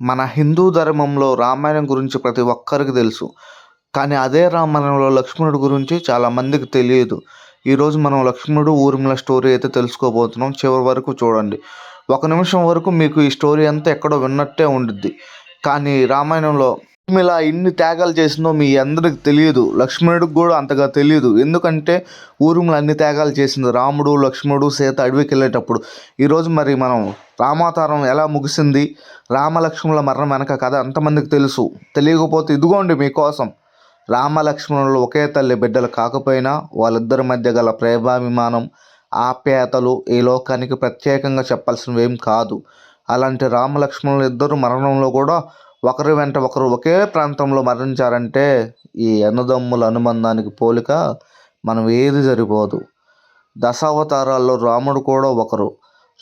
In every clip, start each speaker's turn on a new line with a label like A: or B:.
A: మన హిందూ ధర్మంలో రామాయణం గురించి ప్రతి ఒక్కరికి తెలుసు. కానీ అదే రామాయణంలో లక్ష్మణుడు గురించి చాలా మందికి తెలియదు. ఈరోజు మనం లక్ష్మణుడు ఊర్మిళ స్టోరీ అయితే తెలుసుకోబోతున్నాం. చివరి వరకు చూడండి. ఒక నిమిషం వరకు మీకు ఈ స్టోరీ అంతా ఎక్కడో విన్నట్టే ఉండిద్ది. కానీ రామాయణంలో ఊర్మిళ ఇన్ని త్యాగాలు చేసిందో మీ అందరికి తెలియదు. లక్ష్మణుడికి కూడా అంతగా తెలియదు. ఎందుకంటే ఊర్మిళ అన్ని త్యాగాలు చేసింది రాముడు లక్ష్మణుడు సీత అడవికి వెళ్ళేటప్పుడు. ఈరోజు మరి మనం రామాతారం ఎలా ముగిసింది? రామలక్ష్మణుల మరణం వెనక కథ అంతమందికి తెలుసు? తెలియకపోతే ఇదిగోండి మీకోసం. రామలక్ష్మణులు ఒకే తల్లి బిడ్డలు కాకపోయినా వాళ్ళిద్దరి మధ్య గల ప్రేమాభిమానం ఆప్యాయతలు ఈ లోకానికి ప్రత్యేకంగా చెప్పాల్సినవి ఏం కాదు. అలాంటి రామలక్ష్మణులు ఇద్దరు మరణంలో కూడా ఒకరి వెంట ఒకరు ఒకే ప్రాంతంలో మరణించారంటే ఈ అన్నదమ్ముల అనుబంధానికి పోలిక మనం ఏది సరిపోదు. దశావతారాల్లో రాముడు కూడా ఒకరు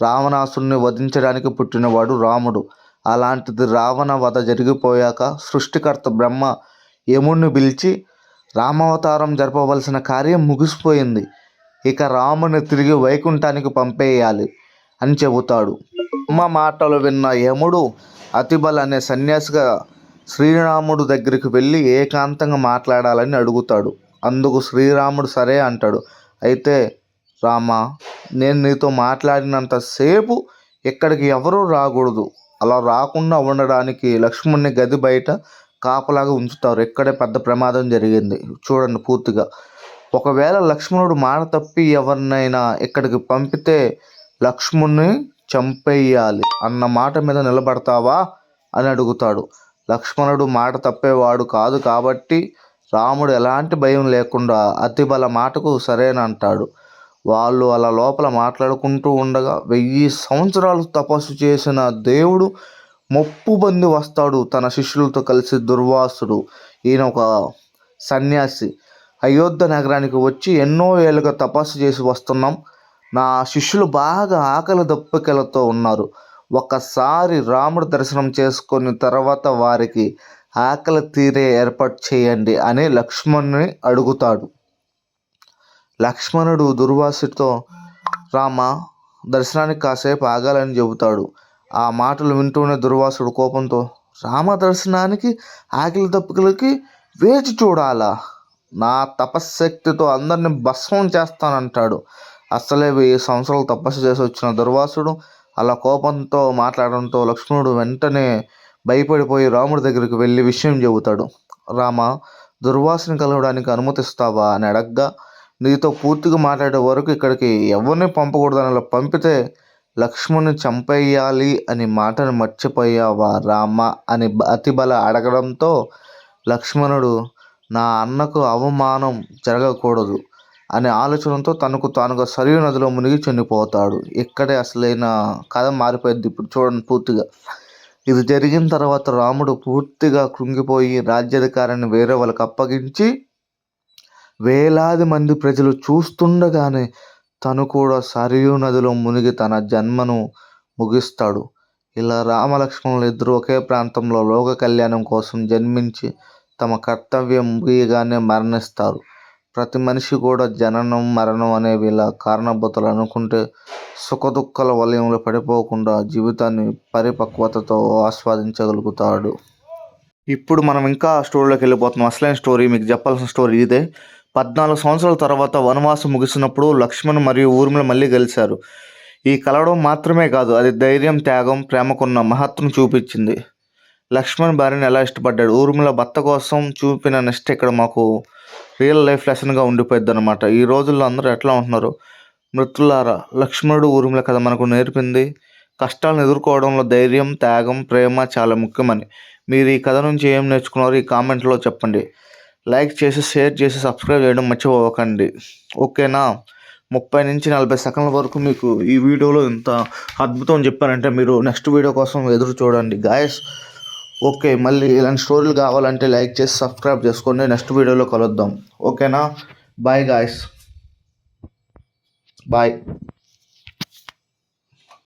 A: రావణాసురుని వధించడానికి పుట్టినవాడు రాముడు. అలాంటిది రావణ వధ జరిగిపోయాక సృష్టికర్త బ్రహ్మ యముణ్ణి పిలిచి రామావతారం జరపవలసిన కార్యం ముగిసిపోయింది. ఇక రాముని తిరిగి వైకుంఠానికి పంపేయాలి అని చెబుతాడు. అమ్మ మాటలు విన్న యముడు అతిబల్ అనే సన్యాసిగా శ్రీరాముడు దగ్గరికి వెళ్ళి ఏకాంతంగా మాట్లాడాలని అడుగుతాడు. అందుకు శ్రీరాముడు సరే అంటాడు. అయితే రామా నేను నీతో మాట్లాడినంతసేపు ఇక్కడికి ఎవరూ రాకూడదు. అలా రాకుండా ఉండడానికి లక్ష్మణ్ని గది బయట కాపలాగా ఉంచుతారు. ఇక్కడే పెద్ద ప్రమాదం జరిగింది. చూడండి పూర్తిగా. ఒకవేళ లక్ష్మణుడు మాట తప్పి ఎవరినైనా ఇక్కడికి పంపితే లక్ష్మణ్ణి చంపేయాలి అన్న మాట మీద నిలబడతావా అని అడుగుతాడు. లక్ష్మణుడు మాట తప్పేవాడు కాదు కాబట్టి రాముడు ఎలాంటి భయం లేకుండా అతిబల మాటకు సరేనంటాడు. వాళ్ళు అలా లోపల మాట్లాడుకుంటూ ఉండగా వెయ్యి సంవత్సరాలు తపస్సు చేసిన దేవుడు మొప్పుబంది వస్తాడు తన శిష్యులతో కలిసి దుర్వాసుడు. ఈయన ఒక సన్యాసి. అయోధ్య నగరానికి వచ్చి ఎన్నో ఏళ్ళుగా తపస్సు చేసి వస్తున్నాం. నా శిష్యులు బాగా ఆకలి దప్పికలతో ఉన్నారు. ఒకసారి రాముడు దర్శనం చేసుకున్న తర్వాత వారికి ఆకలి తీరే ఏర్పాటు చేయండి అని లక్ష్మణుని అడుగుతాడు. లక్ష్మణుడు దుర్వాసుడితో రామ దర్శనానికి కాసేపు ఆగాలని చెబుతాడు. ఆ మాటలు వింటూనే దుర్వాసుడు కోపంతో రామ దర్శనానికి ఆకలి తప్పుకలకి వేచి చూడాలా? నా తపశ్శక్తితో అందరిని భస్మం చేస్తానంటాడు. అసలే వెయ్యి సంవత్సరాలు తపస్సు చేసి వచ్చిన దుర్వాసుడు అలా కోపంతో మాట్లాడడంతో లక్ష్మణుడు వెంటనే భయపడిపోయి రాముడి దగ్గరికి వెళ్ళి విషయం చెబుతాడు. రామ దుర్వాసుని కలవడానికి అనుమతిస్తావా? అని అడగ్గా నీతో పూర్తిగా మాట్లాడే వరకు ఇక్కడికి ఎవరిని పంపకూడదని అలా పంపితే లక్ష్మణ్ని చంపేయాలి అని మాటను మర్చిపోయావా రామ అని అతిబల అడగడంతో లక్ష్మణుడు నా అన్నకు అవమానం జరగకూడదు అనే ఆలోచనతో తనకు తానుగా సరియు నదిలో మునిగి చనిపోతాడు. ఇక్కడే అసలైన కథ మారిపోయింది ఇప్పుడు చూడండి పూర్తిగా. ఇది జరిగిన తర్వాత రాముడు పూర్తిగా కృంగిపోయి రాజ్యాధికారాన్ని వేరే వాళ్ళకి అప్పగించి వేలాది మంది ప్రజలు చూస్తుండగానే తను కూడా సరియు నదిలో మునిగి తన జన్మను ముగిస్తాడు. ఇలా రామలక్ష్మణులు ఇద్దరు ఒకే ప్రాంతంలో లోక కళ్యాణం కోసం జన్మించి తమ కర్తవ్యం ముగియగానే మరణిస్తారు. ప్రతి మనిషి కూడా జననం మరణం అనేవి ఇలా కారణభూతలు అనుకుంటే సుఖదుఖాల వలయంలో పడిపోకుండా జీవితాన్ని పరిపక్వతతో ఆస్వాదించగలుగుతాడు. ఇప్పుడు మనం ఇంకా స్టోరీలోకి వెళ్ళిపోతున్నాం. అసలైన స్టోరీ మీకు చెప్పాల్సిన స్టోరీ ఇదే. పద్నాలుగు సంవత్సరాల తర్వాత వనవాసం ముగిసినప్పుడు లక్ష్మణ్ మరియు ఊర్మిళ మళ్ళీ కలిశారు ఈ కలవడం మాత్రమే కాదు అది ధైర్యం త్యాగం ప్రేమకున్న మహత్వం చూపించింది. లక్ష్మణ్ భార్యని ఎలా ఇష్టపడ్డాడు? ఊర్మిళ భర్త కోసం చూపిన నెక్స్ట్ ఇక్కడ మాకు రియల్ లైఫ్ లెసన్గా ఉండిపోయింది అనమాట ఈ రోజుల్లో అందరూ ఎట్లా ఉంటున్నారు? మృతులారా లక్ష్మణుడు ఊర్మిళ కథ మనకు నేర్పింది కష్టాలను ఎదుర్కోవడంలో ధైర్యం త్యాగం ప్రేమ చాలా ముఖ్యమని. మీరు ఈ కథ నుంచి ఏం నేర్చుకున్నారో ఈ కామెంట్లో చెప్పండి. లైక్ చేసి షేర్ చేసి సబ్స్క్రైబ్ చేయడం మర్చిపోకండి. ఓకేనా? ముప్పై నుంచి నలభై సెకండ్ల వరకు మీకు ఈ వీడియోలో ఇంత అద్భుతం చెప్పారంటే మీరు నెక్స్ట్ వీడియో కోసం ఎదురు చూడండి. గాయస్ ఓకే మళ్ళీ ఇలాంటి స్టోరీలు కావాలంటే లైక్ చేసి సబ్స్క్రైబ్ చేసుకోండి. నెక్స్ట్ వీడియోలో కలుద్దాం. ఓకేనా? Bye guys bye